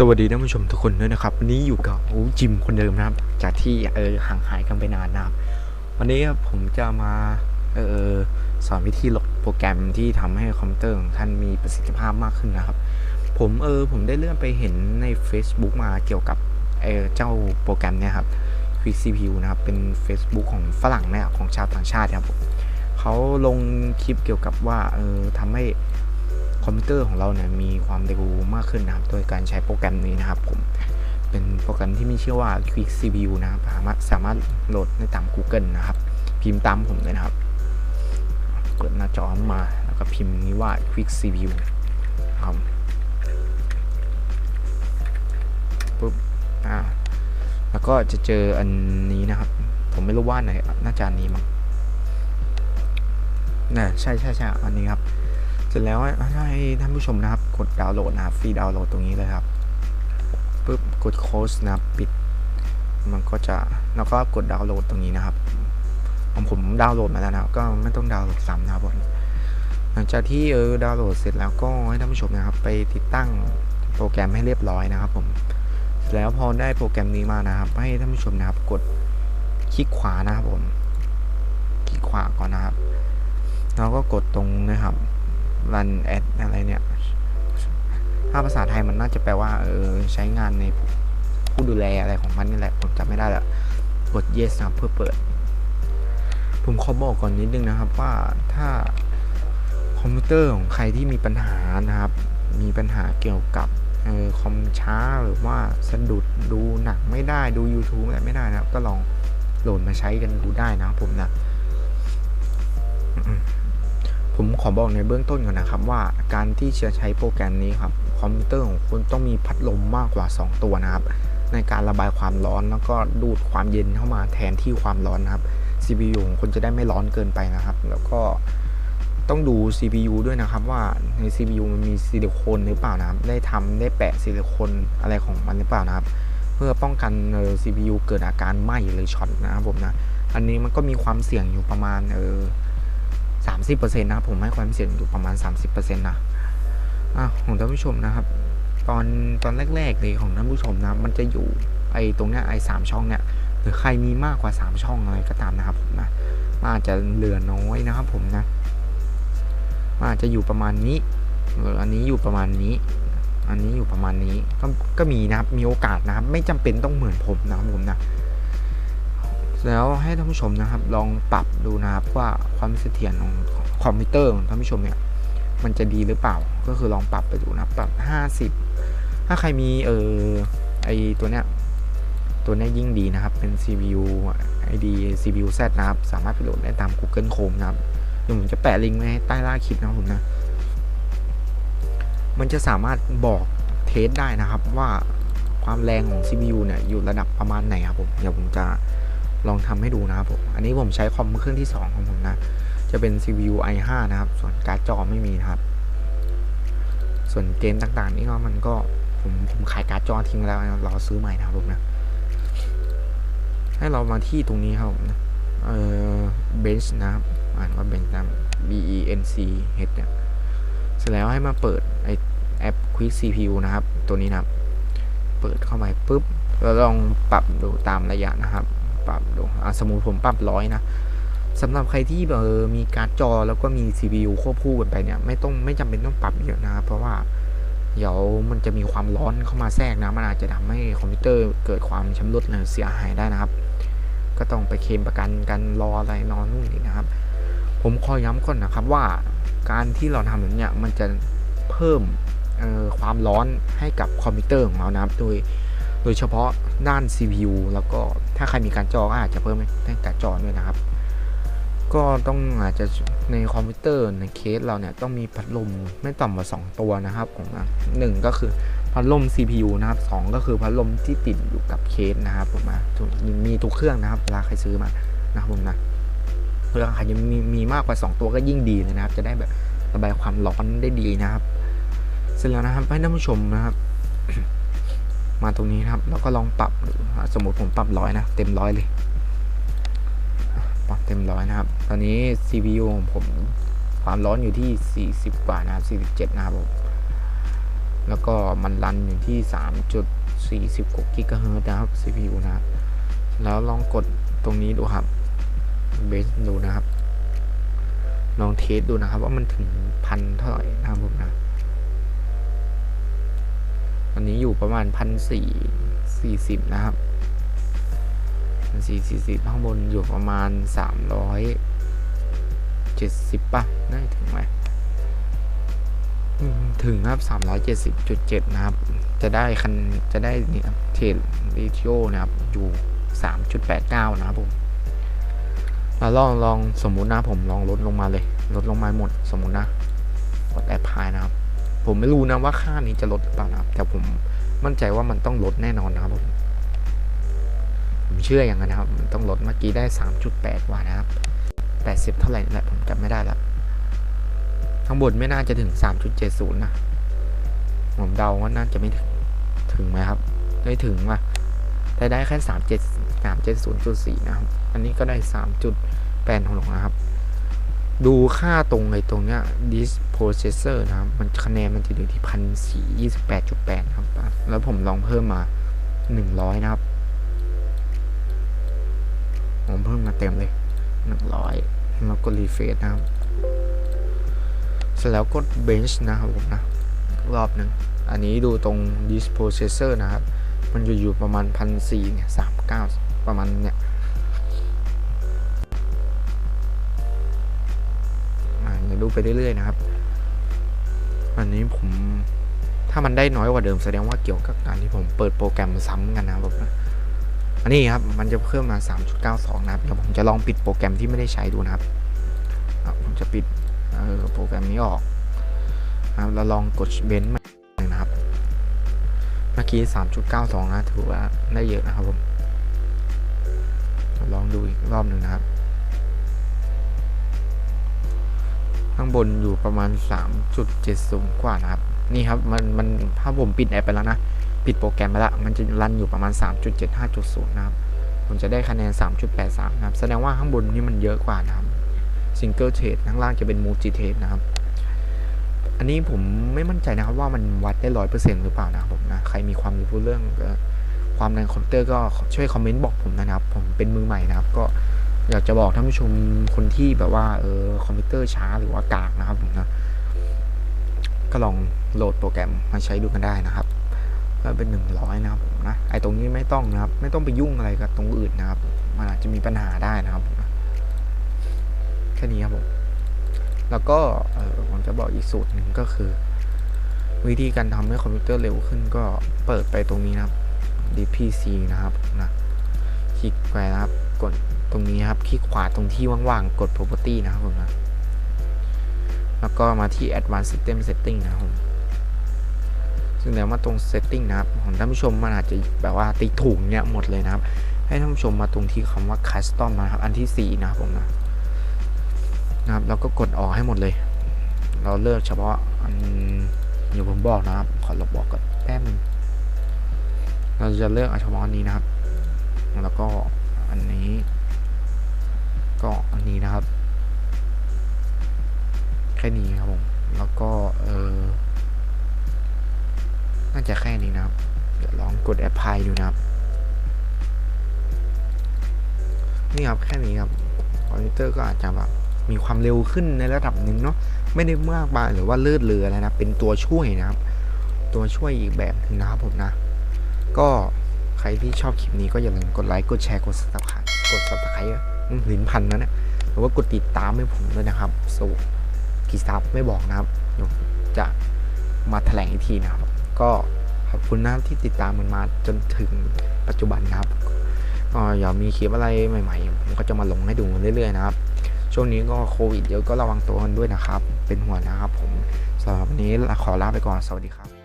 สวัสดีท่านผู้ชมทุกคนด้วยนะครับวันนี้อยู่กับโอ้จิมคนเดิมนะครับ จากที่เออห่างหายกันไปนานนะครับ วันนี้ผมจะมาเออสอนวิธีโหลดโปรแกรมที่ทำให้คอมพิวเตอร์ของท่านมีประสิทธิภาพมากขึ้นนะครับ ผมเออผมได้เลื่อนไปเห็นใน Facebook มาเกี่ยวกับเออเจ้าโปรแกรมเนี่ยครับ Quick CPU นะครับ เป็น Facebook ของฝรั่งเนี่ยของชาวต่างชาติครับผมเขาลงคลิปเกี่ยวกับว่าเออทำให้ คอมพิวเตอร์ของเราเนี่ยมีความเร็วมากขึ้นนะครับโดยการใช้โปรแกรมนี้นะครับผมเป็นโปรแกรมที่มีชื่อว่า Quick CPU นะครับสามารถสามารถโหลดได้ตาม Google นะครับ พิมพ์ตามผมเลยนะครับกดหน้าจอมาแล้วก็พิมพ์นี้ว่า Quick CPU ครับปุ๊บอ่าแล้วก็จะเจออันนี้นะครับ ผมไม่รู้ว่าไหนน่าจะอันนี้มั้งน่ะใช่ใช่ใช่อันนี้ครับ ร็จแล้วให้ท่านผู้ชมนะครับ กดดาวน์โหลดนะครับฟรีดาวน์โหลดตรงนี้เลยครับปุ๊บกดโค้ดนะครับปิด มันก็จะแล้วก็กดดาวน์โหลดตรงนี้นะครับของผมดาวน์โหลดมาแล้วนะครับ ก็ไม่ต้องดาวน์โหลดซ้ำนะครับผมหลังจากที่เออดาวน์โหลดเสร็จแล้วก็ให้ท่านผู้ชมนะครับ ไปติดตั้งโปรแกรมให้เรียบร้อยนะครับ ผมเสร็จแล้วพอได้โปรแกรมนี้มานะครับ ให้ท่านผู้ชมนะครับ กดคลิกขวานะครับผมคลิกขวาก่อนนะครับแล้วก็กดตรงนะครับ รันแอดอะไรเนี่ย ถ้าภาษาไทยมันน่าจะแปลว่า เออ ใช้งานในผู้ดูแลอะไรของมันนี่แหละ ผมจำไม่ได้ล้วกด yes นะครับเพื่อเปิด ผมขอบอกก่อนนิดนึงนะครับว่าถ้าคอมพิวเตอร์ของใครที่มีปัญหานะครับ มีปัญหาเกี่ยวกับออคอมช้าหรือว่าสะดุดดูหนังไม่ได้ดู YouTube อะไรไม่ได้นะครับ ก็ลองโหลดมาใช้กันดูได้นะครับผมนะ ผมขอบอกในเบื้องต้นก่อนนะครับว่าการที่จะใช้โปรแกรมนี้ครับคอมพิวเตอร์ของคุณต้องมีพัดลมมากกว่า 2 ตัวนะครับ ในการระบายความร้อนแล้วก็ดูดความเย็นเข้ามาแทนที่ความร้อนนะครับ CPU ของคุณจะได้ไม่ร้อนเกินไปนะครับ แล้วก็ต้องดู CPU ด้วยนะครับว่าใน CPU มันมีซิลิโคนหรือเปล่านะครับ ได้ทำได้แปะซิลิโคนอะไรของมันหรือเปล่านะครับ เพื่อป้องกัน CPU เกิดอาการไหม้หรือช็อตนะครับผมนะ อันนี้มันก็มีความเสี่ยงอยู่ประมาณเออ สามสิบเปอร์เซ็นต์นะผมให้ความเสี่ยงอยู่ประมาณสามสิบเปอร์เซ็นต์นะอะของท่านผู้ชมนะครับ ตอนตอนแรกๆเลยของท่านผู้ชมนะมันจะอยู่ไอ้ตรงเนี้ยไอ้สามช่องเนี้ยหรือใครมีมากกว่าสามช่องอะไรก็ตามนะครับผมนะมันอาจจะเหลือน้อยนะครับผมนะมันอาจจะอยู่ประมาณนี้หรืออันนี้อยู่ประมาณนี้ อันนี้อยู่ประมาณนี้ก็ก็มีนะครับมีโอกาสนะครับ ไม่จำเป็นต้องเหมือนผมนะครับผมนะ แล้วให้ท่านผู้ชมนะครับ ลองปรับดูนะครับว่าความเสถียรของคอมพิวเตอร์ของท่านผู้ชมเนี่ยมันจะดีหรือเปล่า ก็คือลองปรับไปดูนะครับปรับ 50 ถ้าใครมีเออไอตัวเนี้ยตัวเนี้ยยิ่งดีนะครับ เป็น CPU ID CPU Z นะครับ สามารถไปโหลดได้ตาม Google Chrome นะครับเดี๋ยวผมจะแปะลิงก์ไว้ให้ใต้ล่าคลิปนะผมนะ มันจะสามารถบอกเทสได้นะครับว่าความแรงของ CPU เนี่ยอยู่ระดับประมาณไหนครับผม เดี๋ยวผมจะ ลองทำให้ดูนะครับผมอันนี้ผมใช้คอมเครื่องที่ 2 ของผมนะ จะเป็น CPU i5 นะครับ ส่วนการ์ดจอไม่มีนะครับ ส่วนเกมต่างๆ นี่ก็มันก็ผมผมขายการ์ดจอทิ้งแล้วนะรอซื้อใหม่นะครับผมนะ ให้เรามาที่ตรงนี้ครับนะเออ bench นะครับอ่านว่า bench นะ B E N C H เนี่ยเสร็จแล้วให้มาเปิดไอแอป Quick CPU นะครับ ตัวนี้นะครับ เปิดเข้าไปปุ๊บเราลองปรับดูตามระยะนะครับ ปรับดูอะสมมติผมปรับร้อยนะสำหรับใครที่เออมีการ์ดจอแล้วก็มี CPU ควบคู่กันไปเนี่ยไม่ต้องไม่จำเป็นต้องปรับเยอะนะครับเพราะว่าเดี๋ยวมันจะมีความร้อนเข้ามาแทรกนะ มันอาจจะทำให้คอมพิวเตอร์เกิดความชำรุดหรือเสียหายได้นะครับ ก็ต้องไปเคลมประกันกันรออะไรนอนนู่นนี่นะครับ ผมขอย้ำก่อนนะครับว่าการที่เราทำแบบเนี้ยมันจะเพิ่มความร้อนให้กับคอมพิวเตอร์ของเรานะครับ โดย โดยเฉพาะด้าน CPU แล้วก็ถ้าใครมีการจอก็อาจจะเพิ่มให้การจอด้วยนะครับ ก็ต้องอาจจะในคอมพิวเตอร์ในเคสเราเนี่ยต้องมีพัดลมไม่ต่ำกว่า 2 ตัวนะครับผมนะหนึ่งก็คือพัดลม CPU นะครับสก็คือพัดลมที่ติดอยู่กับเคสนะครับผมนะมีทุกเครื่องนะครับเวลาใครซื้อมานะครับผมนะเพื่อใครยังมีมีมากกว่า 2 ตัวก็ยิ่งดีเลยนะครับ จะได้แบบระบายความร้อนได้ดีนะครับ เสร็จแล้วนะครับให้ท่านผู้ชมนะครับ มาตรงนี้นะครับ แล้วก็ลองปรับสมมติผมปรับร้อยนะ เต็มร้อยเลยปรับเต็มร้อยนะครับ ตอนนี้ CPU ของผมความร้อนอยู่ที่ 40 กว่านะครับ47 นะครับผมแล้วก็มันรันอยู่ที่ 3.40กกิกะเฮิร์ตนะครับ CPU นะครับแล้วลองกดตรงนี้ดูครับเบสดูนะครับ ลองเทสดูนะครับ ว่ามันถึงพันเท่าไหร่นะครับผมนะ อันนี้อยู่ประมาณพันสี่สี่สิบนะครับพันสี่สี่สิบข้างบนอยู่ประมาณสามร้อยเจ็ดสิบป่ะน่าถึงไหมถึงครับสามร้อยเจ็ดสิบจุดเจ็ดนะครับ จะได้คันจะได้เนี่ยเทรดรีทิโอนะครับ อยู่สามจุดแปดเก้านะครับผมเราลองลองสมมุตินะผมลองลดลงมาเลย ลดลงมาหมดสมมุตินะกดแอปพายนะครับ ผมไม่รู้นะว่าค่านี้จะลดหรือเปล่านะครับแต่ผมมั่นใจว่ามันต้องลดแน่นอนนะครับผมผมเชื่ออย่างนั้นนะครับ มันต้องลดเมื่อกี้ได้ 3.8 ว่านะครับ 80 เท่าไหร่นี่แหละผมจำไม่ได้แล้วข้างบนไม่น่าจะถึง 3.70 นะ ผมเดาว่าน่าจะไม่ถึงถึงไหมครับไม่ถึงว่ะแต่ได้แค่ 37 370.4 นะครับ อันนี้ก็ได้ 3.86นะครับ ดูค่าตรงไอ้ตรงเนี้ย dis processor นะครับ มันคะแนนมันจะอยู่ที่พันสี่ยี่สิบแปดจุดแปดครับ แล้วผมลองเพิ่มมาหนึ่งร้อยนะครับ ผมเพิ่มมาเต็มเลยหนึ่งร้อยแล้วก็รีเฟซนะครับ เสร็จแล้วกด bench นะครับผมนะ รอบหนึ่ง อันนี้ดูตรง dis processor นะครับ มันจะอยู่ประมาณพันสี่เนี่ยสามเก้าประมาณเนี่ย ไปเรื่อยๆนะครับ อันนี้ผมถ้ามันได้น้อยกว่าเดิมแสดงว่าเกี่ยวกับการที่ผมเปิดโปรแกรมซ้ำกันนะครับผมนะอันนี้ครับมันจะเพิ่มมา 3.92 นะครับเดี๋ยวผมจะลองปิดโปรแกรมที่ไม่ได้ใช้ดูนะครับผมจะปิดโปรแกรมนี้ออกนะครับแล้วลองกดเบนซ์มาหนึ่งนะครับ เมื่อกี้ 3.92 นะถือว่าได้เยอะนะครับผมลองดูอีกรอบหนึ่งนะครับ ข้างบนอยู่ประมาณ 3.70 กว่านะครับ นี่ครับ มันมันถ้าผมปิดแอปไปแล้วนะ ปิดโปรแกรมไปแล้ว มันจะรันอยู่ประมาณ 3.75.0 นะครับ ผมจะได้คะแนน 3.83 นะครับ แสดงว่าข้างบนนี่มันเยอะกว่านะครับ Single Trade ข้างล่างจะเป็น Multi Trade นะครับ อันนี้ผมไม่มั่นใจนะครับว่ามันวัดได้ร้อยเปอร์เซ็นต์หรือเปล่านะครับผมนะ ใครมีความรู้เรื่องความแรงคอมพิวเตอร์ก็ช่วยคอมเมนต์บอกผมนะครับ ผมเป็นมือใหม่นะครับ ก็ อยากจะบอกท่านผู้ชมคนที่แบบว่าเออคอมพิวเตอร์ช้าหรือว่ากากนะครับผมนะก็ลองโหลดโปรแกรมมาใช้ดูกันได้นะครับก็เป็น 100 นะครับผมนะไอตรงนี้ไม่ต้องนะครับ ไม่ต้องไปยุ่งอะไรกับตรงอื่นนะครับ มันอาจจะมีปัญหาได้นะครับผมนะแค่นี้ครับผมแล้วก็เออผมจะบอกอีกสูตรหนึ่งก็คือ วิธีการทำให้คอมพิวเตอร์เร็วขึ้นก็เปิดไปตรงนี้นะครับ DPC นะครับนะคลิกไปนะครับกด รงนี้ครับ คลิกขวาตรงที่ว่างๆ กด property นะครับผมนะแล้วก็มาที่ advanced system setting นะครับผมซึ่งแล้วมาตรง setting นะครับของท่านผู้ชมมันอาจจะแบบว่าติถูกเนี่ยหมดเลยนะครับ ให้ท่านผู้ชมมาตรงที่คำว่า custom นะครับ อันที่ 4 นะครับผมนะนะครับแล้วก็กดออกให้หมดเลย เราเลือกเฉพาะอันเดี๋ยวผมบอกนะครับ ขอลบบอกก่อนแป๊บนึงเราจะเลือกอาเฉพาะอันนี้นะครับ แล้วก็อันนี้ ก็อันนี้นะครับ แค่นี้ครับผม แล้วก็เออน่าจะแค่นี้นะครับ เดี๋ยวลองกดแอปพลายดูนะครับ นี่ครับแค่นี้ครับคอมพิวเตอร์ก็อาจจะแบบมีความเร็วขึ้นในระดับหนึ่งเนาะไม่ได้มากมายหรือว่าเลือดเรืออะไรนะ เป็นตัวช่วยนะครับ ตัวช่วยอีกแบบหนึงนะครับผมนะ ก็ใครที่ชอบคลิปนี้ก็อย่าลืมกดไลค์ กดแชร์ กด subscribe กด subscribe อะอืม ลินพันนะเนี่ยหรือว่ากดติดตามให้ผมด้วยนะครับสูกี่ซับไม่บอกนะครับจะมาแถลงอีกทีนะครับ ก็ขอบคุณนะครับที่ติดตามมันมาจนถึงปัจจุบันนะครับก็อย่ามีคลิปอะไรใหม่ๆผมก็จะมาลงให้ดูเรื่อยๆนะครับ ช่วงนี้ก็โควิดเยอะก็ระวังตัวกันด้วยนะครับ เป็นห่วงนะครับ ผมสำหรับวันนี้ขอลาไปก่อนสวัสดีครับ